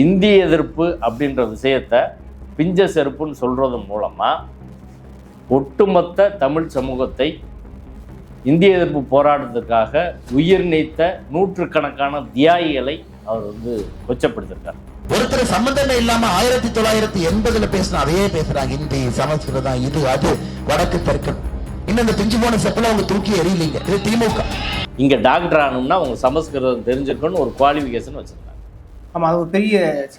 இந்திய எதிர்ப்பு அப்படின்ற விஷயத்த பிஞ்ச செருப்புன்னு சொல்றது மூலமா ஒட்டுமொத்த தமிழ் சமூகத்தை இந்திய எதிர்ப்பு போராட்டத்துக்காக உயிர் நீத்த நூற்றுக்கணக்கான தியாகிகளை அவர் வந்து கொச்சப்படுத்திருக்கார். ஒருத்தர் சம்பந்தமே இல்லாம ஆயிரத்தி தொள்ளாயிரத்தி எண்பதுல பேசின அதையே பேசுறாங்க. ஹிந்தி சமஸ்கிருதம் இது அது வடக்கு தெற்கு. இன்னும் இந்த பிஞ்சு போன செப்பல அவங்க தூக்கி எறியலீங்க. இது திமுக. இங்க டாக்டர் ஆகணும்னா அவங்க சமஸ்கிருதம் தெரிஞ்சிருக்கணும்னு ஒரு குவாலிஃபிகேஷன் வச்சிருக்காங்க. ஆமாம் அது ஒரு பெரிய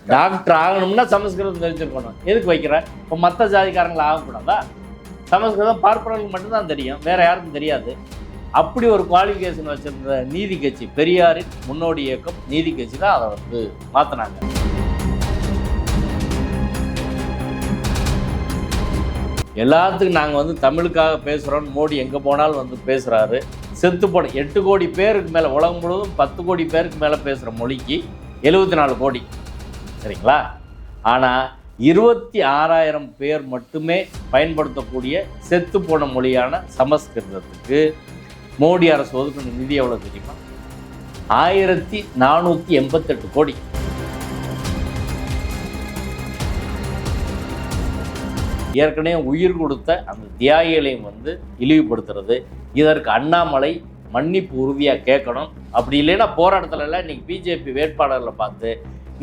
டாக்டர் ஆகணும்னா சமஸ்கிருதம் தெரிஞ்சிருக்கணும் எதுக்கு வைக்கிறேன் இப்போ மற்ற ஜாதிக்காரங்களை ஆகக்கூடாதா? சமஸ்கிருதம் பார்ப்பனர்களுக்கு மட்டும்தான் தெரியும். வேற யாருக்கும் தெரியாது. அப்படி ஒரு குவாலிஃபிகேஷன் வச்சிருந்த நீதி கட்சி பெரியாரின் முன்னோடி இயக்கம் நீதி கட்சி தான் அதை வந்து மாற்றினாங்க எல்லாத்துக்கும் நாங்கள் வந்து தமிழுக்காக பேசுகிறோம் மோடி எங்கே போனாலும் வந்து பேசுகிறாரு செத்து போன எட்டு கோடி பேருக்கு மேலே உலகம் முழுவதும் பத்து கோடி பேருக்கு மேலே பேசுகிற மொழிக்கு எழுபத்தி நாலு கோடி. சரிங்களா? ஆனால் இருபத்தி ஆறாயிரம் பேர் மட்டுமே பயன்படுத்தக்கூடிய செத்து போன மொழியான சமஸ்கிருதத்துக்கு மோடி அரசு ஒதுக்கின நிதி எவ்வளோ தெரியுமா? ஆயிரத்தி நானூற்றி எண்பத்தெட்டு கோடி. ஏற்கனவே உயிர் கொடுத்த அந்த தியாகிகளையும் வந்து இழிவுபடுத்துறது. இதற்கு அண்ணாமலை மன்னிப்பு உறுதியாக கேட்கணும். அப்படி இல்லைன்னா போராட்டத்துல இன்றைக்கி இன்னைக்கு பிஜேபி வேட்பாளர்களை பார்த்து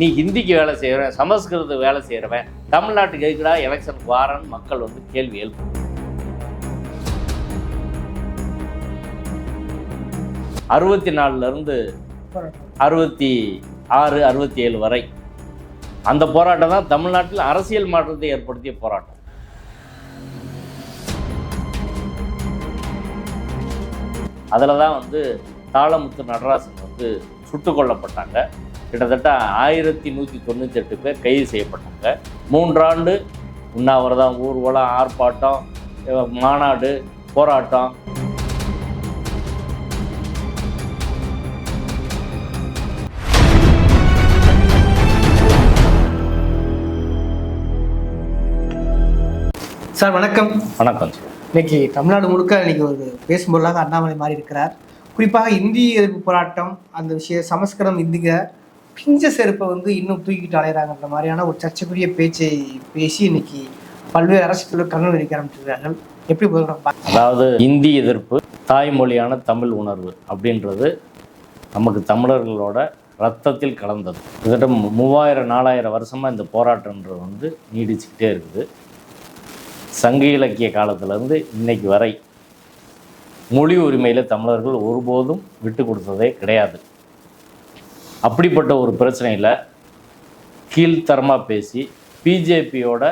நீ ஹிந்திக்கு வேலை செய்கிறவன் சமஸ்கிருத வேலை செய்கிறவன் தமிழ்நாட்டுக்கு எதுக்குடா எலெக்ஷன் வாரன்னு மக்கள் வந்து கேள்வி எழுப்பும். அறுபத்தி நாலுலேருந்து அறுபத்தி ஆறு அறுபத்தி ஏழு வரை அந்த போராட்டம் தான் தமிழ்நாட்டில் அரசியல் மாற்றத்தை ஏற்படுத்திய போராட்டம். அதில் தான் வந்து தாளமுத்து நடராசன் வந்து சுட்டு கொல்லப்பட்டாங்க. கிட்டத்தட்ட ஆயிரத்தி நூற்றி தொண்ணூற்றி எட்டு பேர் கைது செய்யப்பட்டாங்க. மூன்றாண்டு உண்ணாவிரதம் ஊர்வலம் ஆர்ப்பாட்டம் மாநாடு போராட்டம். சார் வணக்கம். வணக்கம் சார். இன்னைக்கு தமிழ்நாடு முழுக்க இன்னைக்கு ஒரு பேசும்பொருளாக அண்ணாமலை மாறி இருக்கிறார். குறிப்பாக இந்திய எதிர்ப்பு போராட்டம் அந்த விஷயம் சமஸ்கிருதம் இந்திக பிஞ்ச செருப்பை வந்து இன்னும் தூக்கிட்டு அலையிறாங்கன்ற மாதிரியான ஒரு சர்ச்சைக்குரிய பேச்சை பேசி இன்னைக்கு பல்வேறு அரசியல் கண்ணு வைக்க ஆரம்பிச்சிருக்கார்கள் எப்படி போகிறோம்? அதாவது இந்தி எதிர்ப்பு தாய்மொழியான தமிழ் உணர்வு அப்படின்றது நமக்கு தமிழர்களோட ரத்தத்தில் கலந்தது. கிட்டத்தட்ட மூவாயிரம் நாலாயிரம் வருஷமாக இந்த போராட்டம்ன்றது வந்து நீடிச்சுக்கிட்டே இருக்குது. சங்க இலக்கிய காலத்திலேருந்து இன்னைக்கு வரை மொழி உரிமையில் தமிழர்கள் ஒருபோதும் விட்டு கொடுத்ததே கிடையாது. அப்படிப்பட்ட ஒரு பிரச்சனையில் கீழ்த்தரமாக பேசி பிஜேபியோட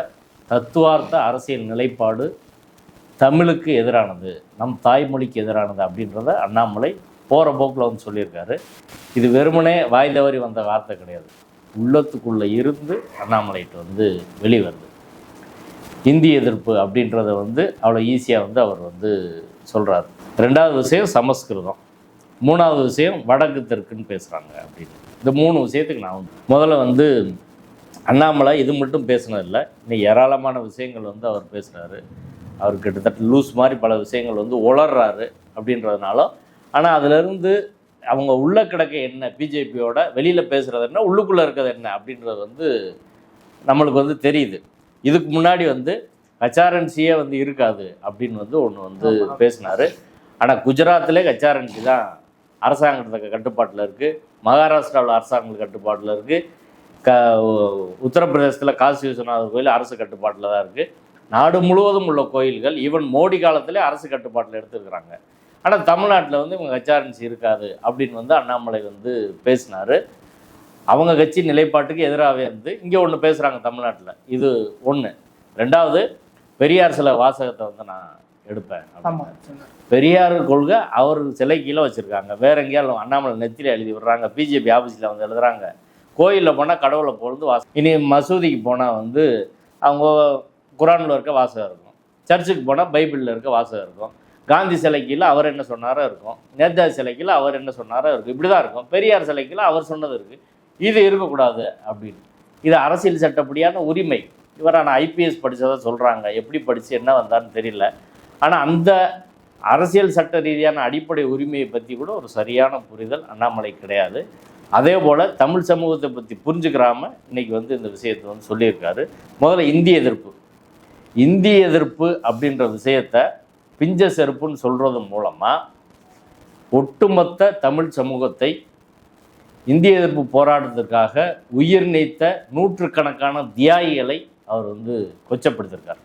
தத்துவார்த்த அரசியல் நிலைப்பாடு தமிழுக்கு எதிரானது நம் தாய்மொழிக்கு எதிரானது அப்படின்றத அண்ணாமலை போகிற போக்கில் வந்து சொல்லியிருக்காரு. இது வெறுமனே வாய் தவறி வந்த வார்த்தை கிடையாது. உள்ளத்துக்குள்ளே இருந்து அண்ணாமலைட்டு வந்து வெளிவருது. இந்தி எதிர்ப்பு அப்படின்றத வந்து அவ்வளோ ஈஸியாக வந்து அவர் வந்து சொல்கிறார் ரெண்டாவது விஷயம் சமஸ்கிருதம். மூணாவது விஷயம் வடக்கு தெற்குன்னு பேசுகிறாங்க அப்படின்னு. இந்த மூணு விஷயத்துக்கு நான் வந்து முதல்ல வந்து அண்ணாமலை இது மட்டும் பேசுனதில்லை இன்னைக்கு ஏராளமான விஷயங்கள் வந்து அவர் பேசுகிறாரு அவர் கிட்டத்தட்ட லூஸ் மாதிரி பல விஷயங்கள் வந்து உளர்றாரு அப்படின்றதுனால. ஆனால் அதிலிருந்து அவங்க உள்ளே கிடக்க என்ன பிஜேபியோட வெளியில் பேசுகிறது என்ன உள்ளுக்குள்ளே இருக்கிறது என்ன அப்படின்றது வந்து நம்மளுக்கு வந்து தெரியுது. இதுக்கு முன்னாடி வந்து ஹச்ஆர்என்சியே வந்து இருக்காது அப்படின்னு வந்து ஒன்று வந்து பேசினார். ஆனால் குஜராத்திலே ஹச்ஆர்என்சி தான் அரசாங்கத்துக்கு கட்டுப்பாட்டில் இருக்குது மகாராஷ்டிராவில் அரசாங்க கட்டுப்பாட்டில் இருக்குது க உத்தரப்பிரதேசத்தில் காசி விஸ்வநாதர் கோயில் அரசு கட்டுப்பாட்டில் தான் இருக்குது நாடு முழுவதும் உள்ள கோயில்கள் ஈவன் மோடி காலத்திலே அரசு கட்டுப்பாட்டில் எடுத்துருக்குறாங்க. ஆனால் தமிழ்நாட்டில் வந்து இவங்க ஹெச்ஆர்என்சி இருக்காது அப்படின்னு வந்து அண்ணாமலை வந்து பேசினார். அவங்க கட்சி நிலைப்பாட்டுக்கு எதிராகவே இருந்து இங்கே ஒன்று பேசுகிறாங்க தமிழ்நாட்டில். இது ஒன்று ரெண்டாவது பெரியார் சில வாசகத்தை வந்து நான் எடுப்பேன் பெரியார் கொள்கை அவர் சிலை கீழே வச்சுருக்காங்க. வேற எங்கேயாலும் அண்ணாமலை நெத்தியில் எழுதி விடுறாங்க. பிஜேபி ஆஃபீஸில் வந்து எழுதுறாங்க. கோயிலில் போனால் கடவுளை பொழுது வாசம் இனி மசூதிக்கு போனால் வந்து அவங்க குரானில் இருக்க வாசகம் இருக்கும். சர்ச்சுக்கு போனால் பைபிளில் இருக்க வாசகம் இருக்கும். காந்தி சிலைக்கில் அவர் என்ன சொன்னாரோ இருக்கும். நேதாஜி சிலைக்கில் அவர் என்ன சொன்னாரோ இருக்கும். இப்படி தான் இருக்கும். பெரியார் சிலைக்கில் அவர் சொன்னது இருக்குது இது இருக்கக்கூடாது அப்படின்னு. இது அரசியல் சட்டப்படியான உரிமை. இவர் ஆனால் ஐபிஎஸ் படித்ததை சொல்கிறாங்க எப்படி படித்து என்ன வந்தான்னு தெரியல. ஆனால் அந்த அரசியல் சட்ட ரீதியான அடிப்படை உரிமையை பற்றி கூட ஒரு சரியான புரிதல் அண்ணாமலை கிடையாது. அதே போல் தமிழ் சமூகத்தை பற்றி புரிஞ்சுக்கிறாம இன்றைக்கி வந்து இந்த விஷயத்தை வந்து சொல்லியிருக்காரு. முதல்ல இந்திய எதிர்ப்பு. இந்திய எதிர்ப்பு அப்படின்ற விஷயத்தை பிஞ்ச செருப்புன்னு சொல்கிறது மூலமாக ஒட்டுமொத்த தமிழ் சமூகத்தை இந்திய எதிர்ப்பு போராட்டத்திற்காக உயிர் நீத்த நூற்றுக்கணக்கான தியாகிகளை அவர் வந்து கொச்சப்படுத்தியிருக்கார்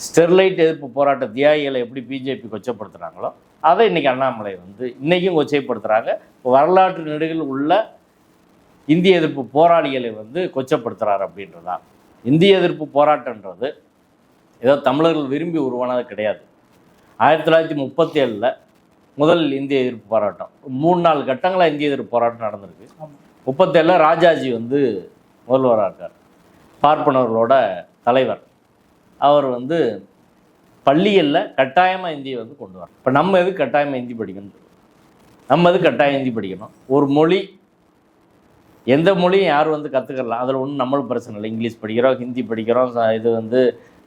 ஸ்டெர்லைட் எதிர்ப்பு போராட்ட தியாகிகளை எப்படி பிஜேபி கொச்சப்படுத்துகிறாங்களோ அதை இன்னைக்கு அண்ணாமலை வந்து இன்னைக்கும் கொச்சைப்படுத்துகிறாங்க வரலாற்று நெடுகில் உள்ள இந்திய எதிர்ப்பு போராளிகளை வந்து கொச்சப்படுத்துகிறார் அப்படின்றதான் இந்திய எதிர்ப்பு போராட்டன்றது ஏதோ தமிழர்கள் விரும்பி உருவானது கிடையாது. ஆயிரத்தி தொள்ளாயிரத்தி முப்பத்தி ஏழில் முதல் இந்திய எதிர்ப்பு போராட்டம். மூணு நாலு கட்டங்களாக இந்திய எதிர்ப்பு போராட்டம் நடந்திருக்கு. முப்பத்தேழில் ராஜாஜி வந்து முதல்வராக இருக்கார். பார்ப்பனர்களோட தலைவர். அவர் வந்து பள்ளிகளில் கட்டாயமாக இந்தியை வந்து கொண்டு வர. இப்போ நம்ம எது கட்டாயமாக இந்தி படிக்கணும் நம்ம எது கட்டாயம் இந்தி படிக்கணும்? ஒரு மொழி எந்த மொழியும் யாரும் வந்து கற்றுக்கலாம் அதில் ஒன்றும் நம்மளும் பிரச்சனை இல்லை. இங்கிலீஷ் படிக்கிறோம் ஹிந்தி படிக்கிறோம் இது வந்து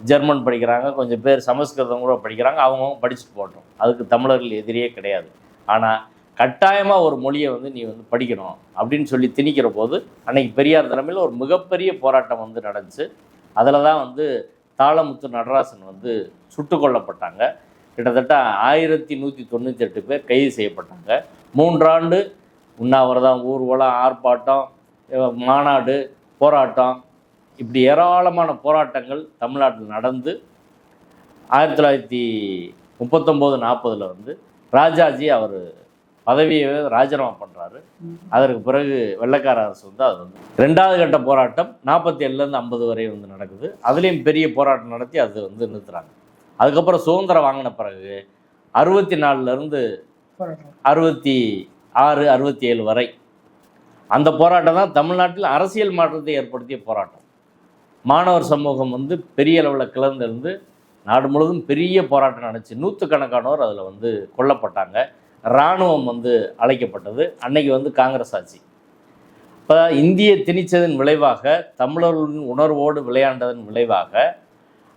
ஜெர்மன் படிக்கிறாங்க கொஞ்சம் பேர் சமஸ்கிருதம் கூட படிக்கிறாங்க அவங்கவுங்க படிச்சுட்டு போட்டோம் அதுக்கு தமிழர்கள் எதிரியே கிடையாது. ஆனால் கட்டாயமாக ஒரு மொழியை வந்து நீ வந்து படிக்கணும் அப்படின்னு சொல்லி திணிக்கிற போது அன்னைக்கு பெரியார் தலைமையில் ஒரு மிகப்பெரிய போராட்டம் வந்து நடந்துச்சு. அதில் தான் வந்து தாளமுத்து நடராசன் வந்து சுட்டு கொல்லப்பட்டாங்க. கிட்டத்தட்ட ஆயிரத்தி நூற்றி தொண்ணூற்றி எட்டு பேர் கைது செய்யப்பட்டாங்க. மூன்றாண்டு உண்ணாவிரதம் ஊர்வலம் ஆர்ப்பாட்டம் மாநாடு போராட்டம் இப்படி ஏராளமான போராட்டங்கள் தமிழ்நாட்டில் நடந்து ஆயிரத்தி தொள்ளாயிரத்தி முப்பத்தொம்போது நாற்பதில் வந்து ராஜாஜி அவர் பதவியை ராஜினாமா பண்ணுறாரு அதற்கு பிறகு வெள்ளைக்கார அரசு வந்து அது வந்து ரெண்டாவது கட்ட போராட்டம் நாற்பத்தி ஏழுலேருந்து ஐம்பது வரை வந்து நடக்குது. அதுலேயும் பெரிய போராட்டம் நடத்தி அது வந்து நிறுத்துறாங்க. அதுக்கப்புறம் சுதந்திரம் வாங்கின பிறகு அறுபத்தி நாலுலேருந்து அறுபத்தி ஆறு அறுபத்தி ஏழு வரை அந்த போராட்டம் தான் தமிழ்நாட்டில் அரசியல் மாற்றத்தை ஏற்படுத்திய போராட்டம். மாணவர் சமூகம் வந்து பெரிய அளவில் கிளர்ந்திருந்து நாடு முழுவதும் பெரிய போராட்டம் நடந்துச்சு. நூற்றுக்கணக்கானோர் அதில் வந்து கொல்லப்பட்டாங்க. இராணுவம் வந்து அழைக்கப்பட்டது. அன்னைக்கு வந்து காங்கிரஸ் ஆட்சி. இப்போ இந்திய திணிச்சதன் விளைவாக தமிழர்களின் உணர்வோடு விளையாண்டதன் விளைவாக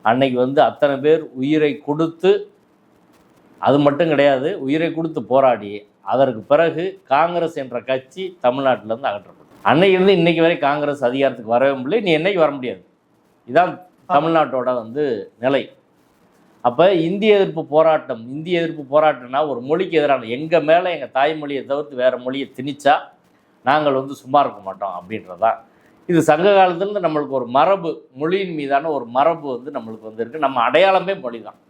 அன்னைக்கு வந்து அத்தனை பேர் உயிரை கொடுத்து அது மட்டும் கிடையாது உயிரை கொடுத்து போராடி அதற்கு பிறகு காங்கிரஸ் என்ற கட்சி தமிழ்நாட்டிலேருந்து அகற்றப்படும் அன்னையிலிருந்து இன்னைக்கு வரை காங்கிரஸ் அதிகாரத்துக்கு வரவே முடியல நீ என்னைக்கு வர முடியாது? இதான் தமிழ்நாட்டோட வந்து நிலை. அப்போ இந்திய எதிர்ப்பு போராட்டம் இந்திய எதிர்ப்பு போராட்டம்னா ஒரு மொழிக்கு எதிரான எங்கள் மேலே எங்கள் தாய்மொழியை தவிர்த்து வேறு மொழியை திணிச்சா நாங்கள் வந்து சும்மா இருக்க மாட்டோம் அப்படின்றதான் இது சங்க காலத்துலேருந்து நம்மளுக்கு ஒரு மரபு மொழியின் மீதான ஒரு மரபு வந்து நம்மளுக்கு வந்து நம்ம அடையாளமே மொழி தான்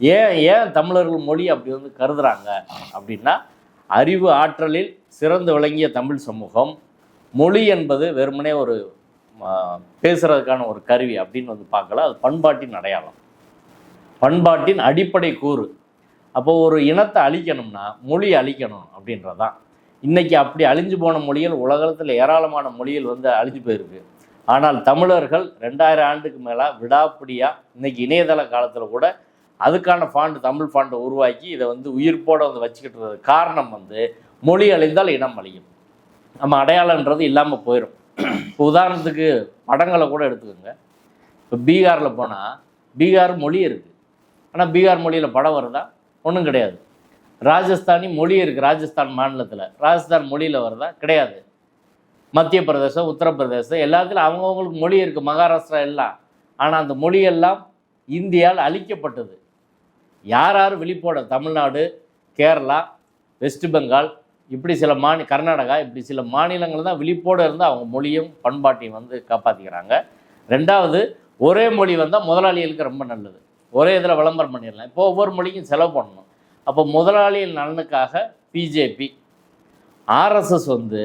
ஏன் ஏன் தமிழர்கள் மொழி அப்படி வந்து கருதுறாங்க அப்படின்னா அறிவு ஆற்றலில் சிறந்து விளங்கிய தமிழ் சமூகம் மொழி என்பது வெறுமனே ஒரு பேசுகிறதுக்கான பேசுறதுக்கான ஒரு கருவி அப்படின்னு வந்து பார்க்கல. அது பண்பாட்டின் அடையாளம். பண்பாட்டின் அடிப்படை கூறு. அப்போ ஒரு இனத்தை அழிக்கணும்னா மொழி அழிக்கணும் அப்படின்றதான் இன்னைக்கு அப்படி அழிஞ்சு போன மொழிகள் உலகத்தில் ஏராளமான மொழிகள் வந்து அழிஞ்சு போயிருக்கு. ஆனால் தமிழர்கள் ரெண்டாயிரம் ஆண்டுக்கு மேலே விடாப்பிடியாக இன்னைக்கு இணையதள காலத்தில் கூட அதுக்கான ஃபாண்டு தமிழ் ஃபாண்டை உருவாக்கி இதை வந்து உயிர்ப்போட வந்து வச்சுக்கிட்டு காரணம் வந்து மொழி அழிந்தால் இனம் அழியும். நம்ம அடையாளன்றது இல்லாமல் போயிடும் இப்போ உதாரணத்துக்கு படங்களை கூட எடுத்துக்கோங்க. இப்போ பீகாரில் போனால் பீகார் மொழி இருக்குது ஆனால் பீகார் மொழியில் படம் வருதா? ஒன்றும் கிடையாது. ராஜஸ்தானி மொழி இருக்குது ராஜஸ்தான் மாநிலத்தில். ராஜஸ்தான் மொழியில் வருதா? கிடையாது. மத்திய பிரதேசம் உத்தரப்பிரதேசம் எல்லாத்துலையும் அவங்கவுங்களுக்கு மொழி இருக்குது மகாராஷ்டிரா எல்லாம். ஆனால் அந்த மொழியெல்லாம் இந்தியால் அழிக்கப்பட்டது. யார் யார் விழிப்போட? தமிழ்நாடு கேரளா வெஸ்ட் பெங்கால் இப்படி சில மாநி கர்நாடகா இப்படி சில மாநிலங்கள் தான் விழிப்போடு இருந்து அவங்க மொழியும் பண்பாட்டையும் வந்து காப்பாற்றிக்கிறாங்க ரெண்டாவது ஒரே மொழி வந்தால் முதலாளிகளுக்கு ரொம்ப நல்லது. ஒரே இதில் விளம்பரம் பண்ணிடலாம். இப்போ ஒவ்வொரு மொழிக்கும் செலவு பண்ணணும். அப்போ முதலாளியின் நலனுக்காக பிஜேபி ஆர்எஸ்எஸ் வந்து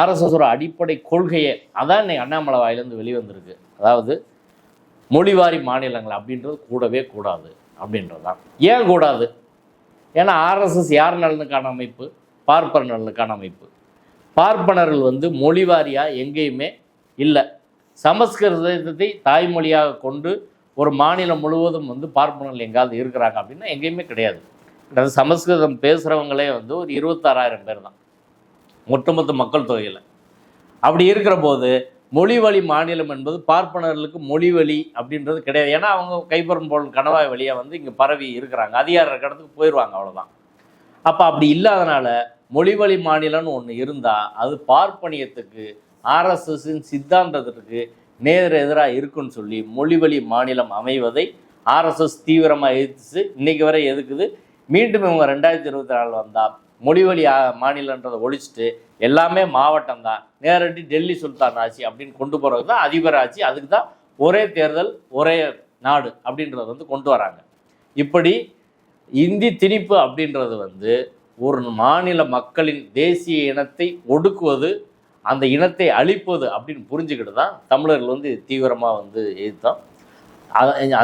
ஆர்எஸ்எஸோட அடிப்படை கொள்கையை அதான் இன்னைக்கு அண்ணாமலை வாயிலேருந்து வெளிவந்திருக்கு. அதாவது மொழிவாரி மாநிலங்கள் அப்படின்றது கூடவே கூடாது அப்படின்றது தான் ஏன் கூடாது? ஏன்னா ஆர்எஸ்எஸ் யார் நலனுக்கான அமைப்பு? பார்ப்பனர்களுக்கான அமைப்பு. பார்ப்பனர்கள் வந்து மொழிவாரியாக எங்கேயுமே இல்லை. சமஸ்கிருதத்தை தாய்மொழியாக கொண்டு ஒரு மாநிலம் முழுவதும் வந்து பார்ப்பனர்கள் எங்காவது இருக்கிறாங்க அப்படின்னா எங்கேயுமே கிடையாது. அதாவது சமஸ்கிருதம் பேசுகிறவங்களே வந்து ஒரு இருபத்தாறாயிரம் பேர் தான். ஒட்டுமொத்த மக்கள் தொகையில். அப்படி இருக்கிற போது மொழி வழி மாநிலம் என்பது பார்ப்பனர்களுக்கு மொழி வழி அப்படின்றது கிடையாது. ஏன்னா அவங்க கைப்பறும் போல் கணவாய் வழியாக வந்து இங்கே பரவி இருக்கிறாங்க. அதிகார இருக்க இடத்துக்கு போயிடுவாங்க அவ்வளோதான் அப்போ அப்படி இல்லாதனால மொழிவழி மாநிலம்னு ஒன்று இருந்தால் அது பார்ப்பனியத்துக்கு ஆர்எஸ்எஸ்ஸின் சித்தாந்தத்திற்கு நேர் எதிராக இருக்குன்னு சொல்லி மொழி வழி மாநிலம் அமைவதை ஆர்எஸ்எஸ் தீவிரமாக எதிர்த்து இன்னைக்கு வரை எதுக்குது? மீண்டும் இவங்க ரெண்டாயிரத்தி இருபத்தி நாலு வந்தால் மொழி வழி மாநிலன்றதை ஒழிச்சிட்டு எல்லாமே மாவட்டம் தான். நேரடி டெல்லி சுல்தான் ஆட்சி அப்படின்னு கொண்டு போகிறது தான் அதிபர் ஆட்சி. அதுக்கு தான் ஒரே தேர்தல் ஒரே நாடு அப்படின்றத வந்து கொண்டு வராங்க. இப்படி இந்தி திணிப்பு அப்படின்றது வந்து ஒரு மாநில மக்களின் தேசிய இனத்தை ஒடுக்குவது அந்த இனத்தை அழிப்பது அப்படின்னு புரிஞ்சுக்கிட்டு தான் தமிழர்கள் வந்து தீவிரமாக வந்து எதிர்த்தோம்.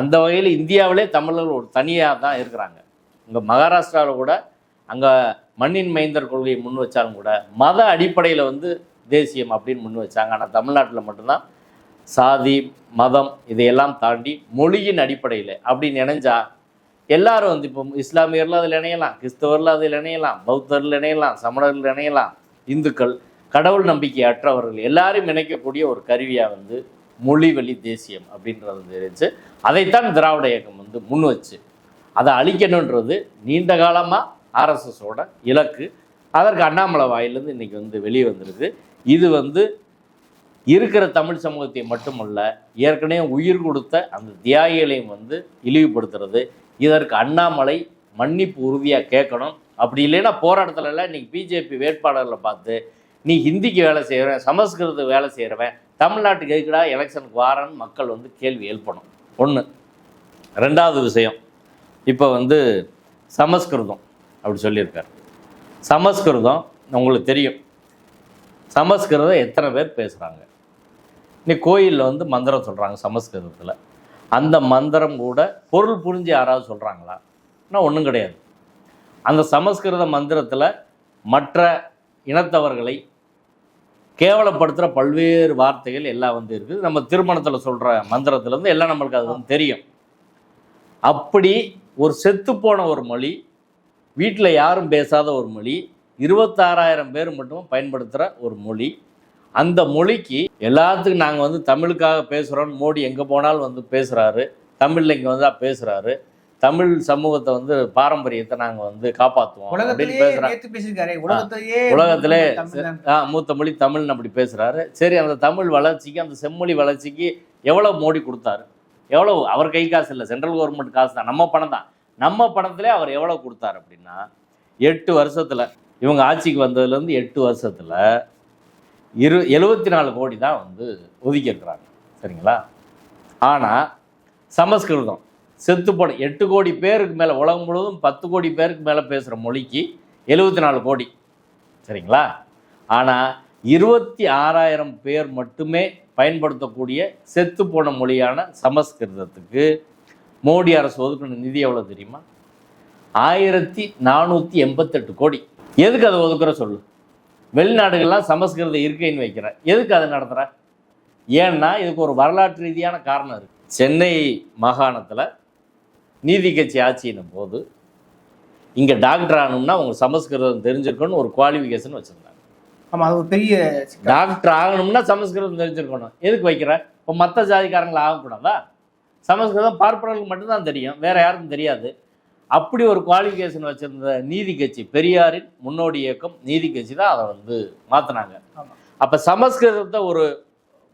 அந்த வகையில் இந்தியாவிலே தமிழர்கள் ஒரு தனியாக தான் இருக்கிறாங்க. இங்கே மகாராஷ்டிராவில் கூட அங்கே மண்ணின் மைந்தர் கொள்கையை முன் வச்சாலும் கூட மத அடிப்படையில் வந்து தேசியம் அப்படின்னு முன் வச்சாங்க. ஆனால் தமிழ்நாட்டில் மட்டும்தான். சாதி மதம் இதையெல்லாம் தாண்டி மொழியின் அடிப்படையில் அப்படின்னு நினைஞ்சா எல்லாரும் வந்து இப்போ இஸ்லாமியரில் அதில் இணையலாம் கிறிஸ்தவர்கள் அதில் இணையலாம் பௌத்தரில் இணையலாம் சமணர்கள் இணையலாம் இந்துக்கள் கடவுள் நம்பிக்கை அற்றவர்கள் எல்லாரும் இணைக்கக்கூடிய ஒரு கருவியாக வந்து மொழி வழி தேசியம் அப்படின்றது தெரிஞ்சு அதைத்தான் திராவிட இயக்கம் வந்து முன் வச்சு. அதை அழிக்கணுன்றது நீண்ட காலமாக ஆர்எஸ்எஸோட இலக்கு. அதற்கு அண்ணாமலை வாயிலிருந்து இன்னைக்கு வந்து வெளியே வந்திருக்கு. இது வந்து இருக்கிற தமிழ் சமூகத்தை மட்டுமல்ல ஏற்கனவே உயிர் கொடுத்த அந்த தியாகிகளையும் வந்து இழிவுபடுத்துறது. இதற்கு அண்ணாமலை மன்னிப்பு உறுதியாக கேட்கணும். அப்படி இல்லைன்னா போராட்டத்துலலாம் இன்றைக்கி பிஜேபி வேட்பாளர்களை பார்த்து நீ ஹிந்திக்கு வேலை செய்கிறவன் சமஸ்கிருதத்துக்கு வேலை செய்கிறவன் தமிழ்நாட்டுக்கு எதுக்குடா எலெக்ஷனுக்கு வாரன்னு மக்கள் வந்து கேள்வி எழுப்பணும். ஒன்று ரெண்டாவது விஷயம் இப்போ வந்து சமஸ்கிருதம் அப்படி சொல்லியிருக்கார். சமஸ்கிருதம் உங்களுக்கு தெரியும். சமஸ்கிருதம் எத்தனை பேர் பேசுகிறாங்க இன்னைக்கு கோயிலில் வந்து மந்திரம் சொல்கிறாங்க சமஸ்கிருதத்தில். அந்த மந்திரம் கூட பொருள் புரிஞ்சு யாராவது சொல்கிறாங்களா ஆனால் ஒன்றும் கிடையாது. அந்த சமஸ்கிருத மந்திரத்தில் மற்ற இனத்தவர்களை கேவலப்படுத்துகிற பல்வேறு வார்த்தைகள் எல்லாம் வந்து இருக்குது. நம்ம திருமணத்தில் சொல்கிற மந்திரத்துலேருந்து எல்லாம் நம்மளுக்கு அது வந்து தெரியும். அப்படி ஒரு செத்துப்போன ஒரு மொழி வீட்டில் யாரும் பேசாத ஒரு மொழி இருபத்தாறாயிரம் பேர் மட்டும் பயன்படுத்துகிற ஒரு மொழி அந்த மொழிக்கு எல்லாத்துக்கும் நாங்கள் வந்து தமிழுக்காக பேசுகிறோன்னு மோடி எங்கே போனாலும் வந்து பேசுகிறாரு தமிழில் இங்கே வந்து பேசுகிறாரு தமிழ் சமூகத்தை வந்து பாரம்பரியத்தை நாங்கள் வந்து காப்பாற்றுவோம் அப்படின்னு பேசுகிறாங்க உலகத்திலே மூத்த மொழி தமிழ்னு அப்படி பேசுகிறாரு சரி அந்த தமிழ் வளர்ச்சிக்கு அந்த செம்மொழி வளர்ச்சிக்கு எவ்வளோ மோடி கொடுத்தாரு? எவ்வளோ அவர் கை காசு இல்லை. சென்ட்ரல் கவர்மெண்ட் காசு தான். நம்ம பணம் தான். நம்ம பணத்திலே அவர் எவ்வளோ கொடுத்தாரு அப்படின்னா எட்டு வருஷத்தில் இவங்க ஆட்சிக்கு வந்ததுலேருந்து எட்டு வருஷத்தில் இரு எழுபத்தி நாலு கோடி தான் வந்து ஒதுக்கியிருக்கிறாங்க. சரிங்களா? ஆனால் சமஸ்கிருதம் செத்து எட்டு கோடி பேருக்கு மேலே உலகம் முழுவதும் பத்து கோடி பேருக்கு மேலே பேசுகிற மொழிக்கு எழுபத்தி நாலு கோடி. சரிங்களா? ஆனால் இருபத்தி ஆறாயிரம் பேர் மட்டுமே பயன்படுத்தக்கூடிய செத்து போன மொழியான சமஸ்கிருதத்துக்கு மோடி அரசு ஒதுக்கின நிதி எவ்வளோ தெரியுமா? ஆயிரத்தி நானூற்றி எண்பத்தெட்டு கோடி. எதுக்கு அதை ஒதுக்குற சொல்லு? வெளிநாடுகள்லாம் சமஸ்கிருத இருக்கைன்னு வைக்கிற. எதுக்கு அதை நடத்துகிற ஏன்னா இதுக்கு ஒரு வரலாற்று ரீதியான காரணம் இருக்குது சென்னை மாகாணத்தில் நீதி கட்சி ஆட்சியின் போது இங்கே டாக்டர் ஆகணும்னா அவங்க சமஸ்கிருதம் தெரிஞ்சிருக்கணும்னு ஒரு குவாலிஃபிகேஷன் வச்சுருந்தாங்க. ஆமா அது ஒரு பெரிய. டாக்டர் ஆகணும்னா சமஸ்கிருதம் தெரிஞ்சிருக்கணும். எதுக்கு வைக்கிற? இப்போ மற்ற ஜாதிக்காரங்களை ஆகக்கூடாதா? சமஸ்கிருதம் பார்ப்பனர்களுக்கு மட்டும்தான் தெரியும். வேற யாருக்கும் தெரியாது. அப்படி ஒரு குவாலிஃபிகேஷன் வச்சிருந்த நீதி கட்சி பெரியாரின் முன்னோடி இயக்கம் நீதி கட்சி தான் அதை வந்து மாற்றினாங்க. அப்போ சமஸ்கிருதத்தை ஒரு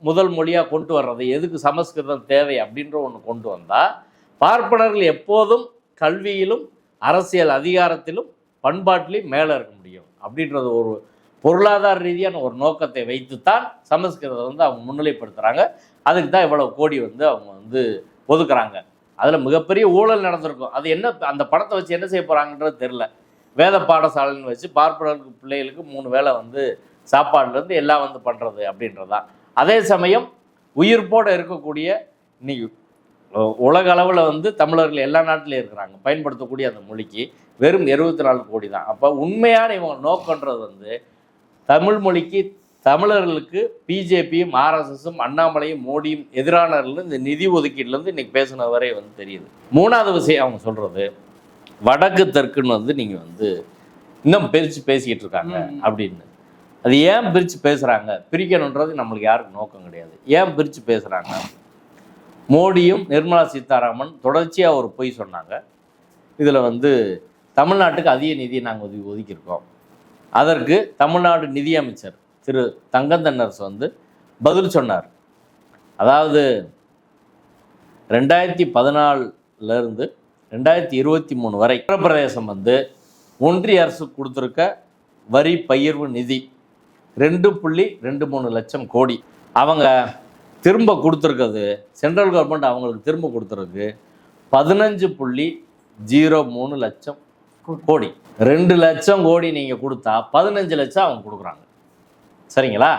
முதல் மொழியாக கொண்டு வர்றது எதுக்கு சமஸ்கிருதம் தேவை அப்படின்ற ஒன்று கொண்டு வந்தால் பார்ப்பனர்கள் எப்போதும் கல்வியிலும் அரசியல் அதிகாரத்திலும் பண்பாட்டிலும் மேலே இருக்க முடியும் அப்படின்றது ஒரு பொருளாதார ரீதியான ஒரு நோக்கத்தை வைத்துத்தான் சமஸ்கிருதம் வந்து அவங்க முன்னிலைப்படுத்துகிறாங்க அதுக்கு தான் இவ்வளோ கோடி வந்து அவங்க வந்து ஒதுக்குறாங்க. அதில் மிகப்பெரிய ஊழல் நடந்திருக்கும். அது என்ன அந்த படத்தை வச்சு என்ன செய்ய போகிறாங்கன்றது தெரில வேத பாடசாலைன்னு வச்சு பார்ப்பனருக்கு பிள்ளைகளுக்கு மூணு வேளை வந்து சாப்பாடுலேருந்து எல்லாம் வந்து பண்ணுறது அப்படின்றது தான் அதே சமயம் உயிர்ப்போடு இருக்கக்கூடிய இன்னைக்கு உலக அளவில் வந்து தமிழர்கள் எல்லா நாட்டிலையும் இருக்கிறாங்க. பயன்படுத்தக்கூடிய அந்த மொழிக்கு வெறும் இருபத்தி நாலு கோடி தான். அப்போ உண்மையான இவங்க நோக்கன்றது வந்து தமிழ் மொழிக்கு தமிழர்களுக்கு பிஜேபியும் ஆர்எஸ்எஸும் அண்ணாமலையும் மோடியும் எதிரானவர்கள் இந்த நிதி ஒதுக்கீடுலேருந்து இன்னைக்கு பேசுனது வரை வந்து தெரியுது. மூணாவது விஷயம் அவங்க சொல்கிறது வடக்கு தெற்குன்னு வந்து நீங்கள் வந்து இன்னும் பிரித்து பேசிக்கிட்டு இருக்காங்க. அப்படின்னு. அது ஏன் பிரித்து பேசுகிறாங்க பிரிக்கணுன்றது நம்மளுக்கு யாருக்கும் நோக்கம் கிடையாது. ஏன் பிரித்து பேசுகிறாங்க மோடியும் நிர்மலா சீதாராமன் தொடர்ச்சியாக ஒரு பொய் சொன்னாங்க. இதில் வந்து தமிழ்நாட்டுக்கு அதிக நிதியை நாங்கள் ஒதுக்கி ஒதுக்கியிருக்கோம். அதற்கு தமிழ்நாடு நிதியமைச்சர் திரு தங்கந்தன்னரசு வந்து பதில் சொன்னார். அதாவது ரெண்டாயிரத்தி பதினாலிருந்து ரெண்டாயிரத்தி இருபத்தி மூணு வரை உத்தரப்பிரதேசம் வந்து ஒன்றிய அரசு கொடுத்துருக்க வரி பகிர்வு நிதி ரெண்டு புள்ளி ரெண்டு மூணு லட்சம் கோடி. அவங்க திரும்ப கொடுத்துருக்கிறது சென்ட்ரல் கவர்மெண்ட் அவங்களுக்கு திரும்ப கொடுத்துருக்கு பதினஞ்சு புள்ளி ஜீரோ மூணு லட்சம் கோடி. ரெண்டு லட்சம் கோடி நீங்கள் கொடுத்தா பதினஞ்சு லட்சம் அவங்க கொடுக்குறாங்க. சரிங்களா?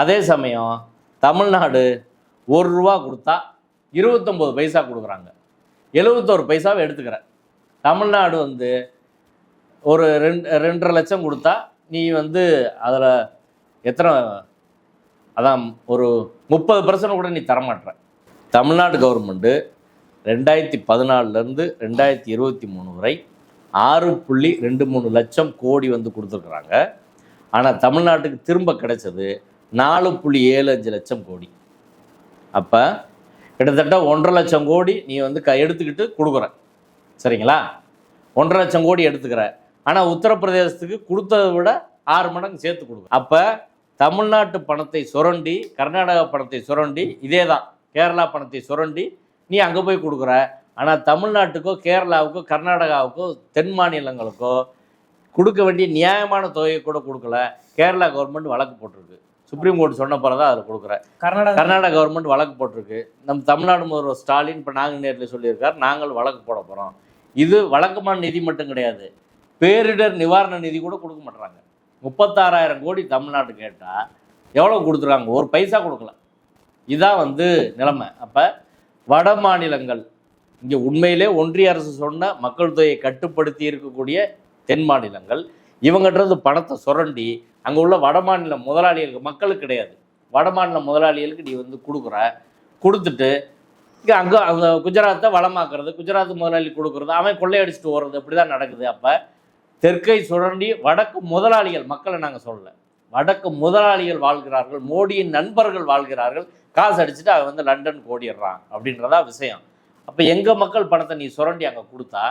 அதே சமயம் தமிழ்நாடு ஒரு ரூபா கொடுத்தா இருபத்தொம்போது பைசா கொடுக்குறாங்க. எழுபத்தோரு பைசாவை எடுத்துக்கிறேன் தமிழ்நாடு வந்து ஒரு ரெண்டு ரெண்டரை லட்சம் கொடுத்தா நீ வந்து அதில் எத்தனை அதான் ஒரு முப்பது பர்சன்ட் கூட நீ தரமாட்ற. தமிழ்நாடு கவர்மெண்ட்டு ரெண்டாயிரத்தி பதினாலுலேருந்து ரெண்டாயிரத்தி இருபத்தி மூணு வரை ஆறு புள்ளி ரெண்டு மூணு லட்சம் கோடி வந்து கொடுத்துருக்குறாங்க. ஆனால் தமிழ்நாட்டுக்கு திரும்ப கிடைச்சது நாலு புள்ளி ஏழு அஞ்சு லட்சம் கோடி. அப்போ கிட்டத்தட்ட ஒன்றரை லட்சம் கோடி நீ வந்து க எடுத்துக்கிட்டு கொடுக்குற. சரிங்களா? ஒன்றரை லட்சம் கோடி எடுத்துக்கிற. ஆனால் உத்தரப்பிரதேசத்துக்கு கொடுத்ததை விட ஆறு மடங்கு சேர்த்து கொடுக்கும் அப்போ தமிழ்நாட்டு பணத்தை சுரண்டி கர்நாடகா பணத்தை சுரண்டி இதே தான் கேரளா பணத்தை சுரண்டி நீ அங்கே போய் கொடுக்குற. ஆனால் தமிழ்நாட்டுக்கோ கேரளாவுக்கோ கர்நாடகாவுக்கோ தென் மாநிலங்களுக்கோ கொடுக்க வேண்டிய நியாயமான தொகையை கூட கொடுக்கல. கேரளா கவர்மெண்ட் வழக்கு போட்டிருக்கு. சுப்ரீம் கோர்ட் சொன்ன பிறகு தான் அதில் கொடுக்குற கர்நாடகா கர்நாடகா கவர்மெண்ட் வழக்கு போட்டிருக்கு. நம்ம தமிழ்நாடு முதல்வர் ஸ்டாலின் இப்போ நாங்கள் நேரில் சொல்லியிருக்கார். நாங்கள் வழக்கு போட போகிறோம் இது வழக்கமான நிதி மட்டும் கிடையாது. பேரிடர் நிவாரண நிதி கூட கொடுக்க மாட்றாங்க. முப்பத்தாறாயிரம் கோடி தமிழ்நாடு கேட்டால் எவ்வளோ கொடுத்துருக்காங்க? ஒரு பைசா கொடுக்கல. இதான் வந்து நிலைமை. அப்போ வட மாநிலங்கள் இங்கே உண்மையிலே ஒன்றிய அரசு சொன்ன மக்கள் தொகையை கட்டுப்படுத்தி இருக்கக்கூடிய தென் மாநிலங்கள் இவங்கன்றது பணத்தை சுரண்டி அங்கே உள்ள வட மாநில முதலாளிகளுக்கு மக்களுக்கு கிடையாது. வட மாநில முதலாளிகளுக்கு நீ வந்து கொடுக்குற கொடுத்துட்டு இங்கே அங்கே அந்த குஜராத்தை வளமாக்குறது குஜராத் முதலாளி கொடுக்குறது அவன் கொள்ளையடிச்சிட்டு ஓடுறது இப்படி தான் நடக்குது. அப்போ தெற்கை சுரண்டி வடக்கு முதலாளிகள் மக்களை நாங்கள் சொல்லலை. வடக்கு முதலாளிகள் வாழ்கிறார்கள் மோடியின் நண்பர்கள் வாழ்கிறார்கள் காசு அடிச்சுட்டு அவன் வந்து லண்டன் ஓடிடுறான் அப்படின்றதா விஷயம். அப்போ எங்கள் மக்கள் பணத்தை நீ சுரண்டி அங்கே கொடுத்தா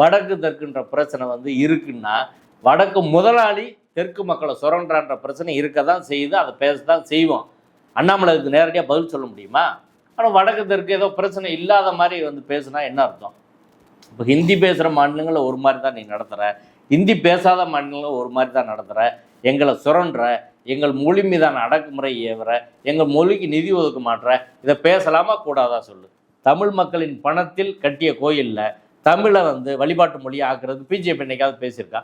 வடக்கு தெற்குன்ற பிரச்சனை வந்து இருக்குன்னா வடக்கு முதலாளி தெற்கு மக்களை சுரண்டான்ற பிரச்சனை இருக்க தான் செய்யுது அதை பேச தான் செய்வோம். அண்ணாமலை இதுக்கு நேரடியாக பதில் சொல்ல முடியுமா? ஆனால் வடக்கு தெற்கு ஏதோ பிரச்சனை இல்லாத மாதிரி வந்து பேசுனா என்ன அர்த்தம்? இப்போ ஹிந்தி பேசுகிற மாநிலங்களை ஒரு மாதிரி தான் நீ நடத்துகிற ஹிந்தி பேசாத மாநிலங்களை ஒரு மாதிரி தான் நடத்துகிற எங்களை சுரண்டுற எங்கள் மொழி மீதான அடக்குமுறை ஏவுற எங்கள் மொழிக்கு நிதி ஒதுக்க மாட்டுற இதை பேசலாமா? கூடாதா சொல்லு. தமிழ் மக்களின் பணத்தில் கட்டிய கோயிலில் தமிழை வந்து வழிபாட்டு மொழி ஆக்குறது பிஜேபி என்னைக்காவது பேசியிருக்கா?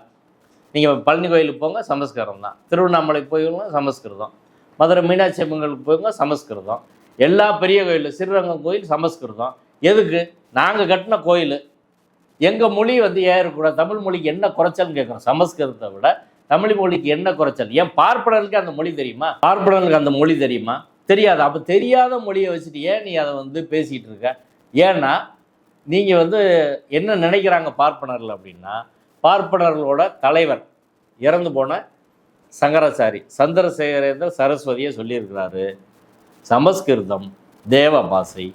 நீங்கள் பழனி கோயிலுக்கு போங்க சமஸ்கிருதம் தான். திருவண்ணாமலைக்கு போய்ங்க சமஸ்கிருதம். மதுரை மீனாட்சி அம்மன் கோயிலுக்கு சமஸ்கிருதம். எல்லா பெரிய கோயிலும் ஸ்ரீரங்கம் கோயில் சமஸ்கிருதம். எதுக்கு? நாங்கள் கட்டின கோயில். எங்கள் மொழி வந்து ஏன் இருக்கக்கூடாது தமிழ் மொழிக்கு என்ன குறைச்சல்னு கேட்குறோம். சமஸ்கிருதத்தை விட தமிழ் மொழிக்கு என்ன குறைச்சல்? ஏன் பார்ப்பனனுக்கு அந்த மொழி தெரியுமா? பார்ப்பனனுக்கு அந்த மொழி தெரியுமா? தெரியாது. அப்போ தெரியாத மொழியை வச்சுட்டு ஏன் நீ அதை வந்து பேசிகிட்டு இருக்க? ஏன்னா நீங்கள் வந்து என்ன நினைக்கிறாங்க பார்ப்பனர்கள் அப்படின்னா பார்ப்பனர்களோட தலைவர் இறந்து போன சங்கராச்சாரி சந்திரசேகரேந்திர சரஸ்வதியை சொல்லியிருக்கிறாரு. சமஸ்கிருதம் தேவ பாசை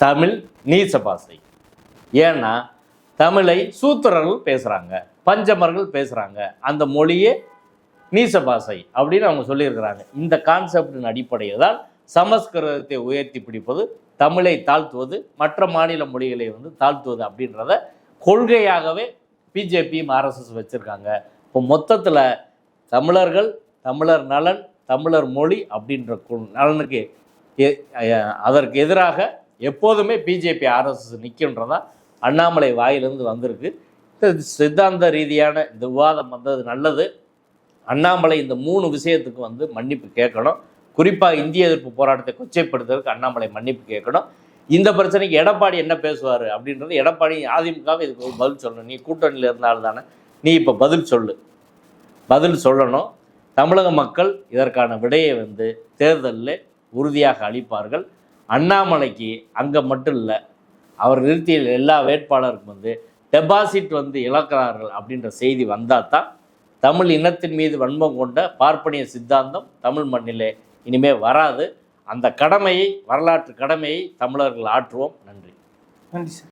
தமிழ் நீச பாசை ஏன்னா தமிழை சூத்திரர்கள் பேசுகிறாங்க பஞ்சமர்கள் பேசுகிறாங்க அந்த மொழியே நீச பாசை அப்படின்னு அவங்க சொல்லியிருக்கிறாங்க. இந்த கான்செப்டின் அடிப்படையில் தான் சமஸ்கிருதத்தை உயர்த்தி பிடிப்பது தமிழை தாழ்த்துவது மற்ற மாநில மொழிகளை வந்து தாழ்த்துவது அப்படின்றத கொள்கையாகவே பிஜேபியும் ஆர்எஸ்எஸ் வச்சுருக்காங்க. இப்போ மொத்தத்தில் தமிழர்கள் தமிழர் நலன் தமிழர் மொழி அப்படின்ற நலனுக்கு எ- அதற்கு எதிராக எப்போதுமே பிஜேபி ஆர்எஸ்எஸ் நிற்கின்றதா அண்ணாமலை வாயிலிருந்து வந்திருக்கு. இந்த சித்தாந்த ரீதியான இந்த விவாதம் வந்தது நல்லது. அண்ணாமலை இந்த மூணு விஷயத்துக்கு வந்து மன்னிப்பு கேட்கணும். குறிப்பாக இந்திய எதிர்ப்பு போராட்டத்தை கொச்சைப்படுத்துறதுக்கு அண்ணாமலை மன்னிப்பு கேட்கணும். இந்த பிரச்சனைக்கு எடப்பாடி என்ன பேசுவார் அப்படின்றது எடப்பாடி அதிமுகவை இதுக்கு ஒரு பதில் சொல்லணும். நீ கூட்டணியில் இருந்தால் தானே. நீ இப்போ பதில் சொல்லு. பதில் சொல்லணும். தமிழக மக்கள் இதற்கான விடையை வந்து தேர்தலில் உறுதியாக அளிப்பார்கள். அண்ணாமலைக்கு அங்கே மட்டும் இல்லை அவர் நிறுத்திய எல்லா வேட்பாளருக்கும் வந்து டெபாசிட் வந்து இழக்கிறார்கள் அப்படின்ற செய்தி வந்தால் தான் தமிழ் இனத்தின் மீது வன்மம் கொண்ட பார்ப்பனிய சித்தாந்தம் தமிழ் மண்ணிலே இனிமேல் வராது. அந்த கடமையை வரலாற்று கடமையை தமிழர்கள் ஆற்றுவோம். நன்றி. நன்றி சார்.